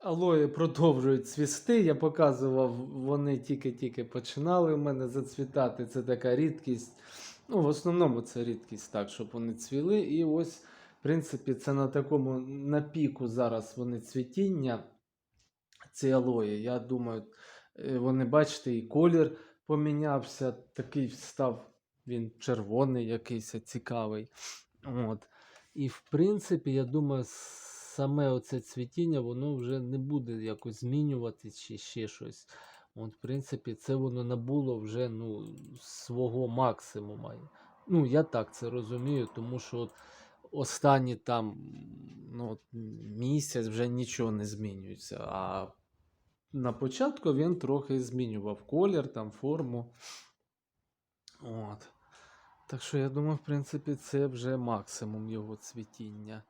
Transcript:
Алої продовжують цвісти. Я показував, вони тільки-тільки починали у мене зацвітати. Це така рідкість. Ну, в основному це рідкість так, щоб вони цвіли. І ось, в принципі, це на такому на піку зараз вони цвітіння. Ці алої. Я думаю, е, вони, бачите, і колір помінявся, такий став він червоний, якийсь цікавий. От. І в принципі, я думаю, саме оце цвітіння, воно вже не буде якось змінюватись чи ще щось. От, в принципі, це воно набуло вже ну, свого максимума. Ну, я так це розумію, тому що от останні там ну, місяць вже нічого не змінюється. А на початку він трохи змінював колір, там, форму. От. Так що я думаю, в принципі, це вже максимум його цвітіння.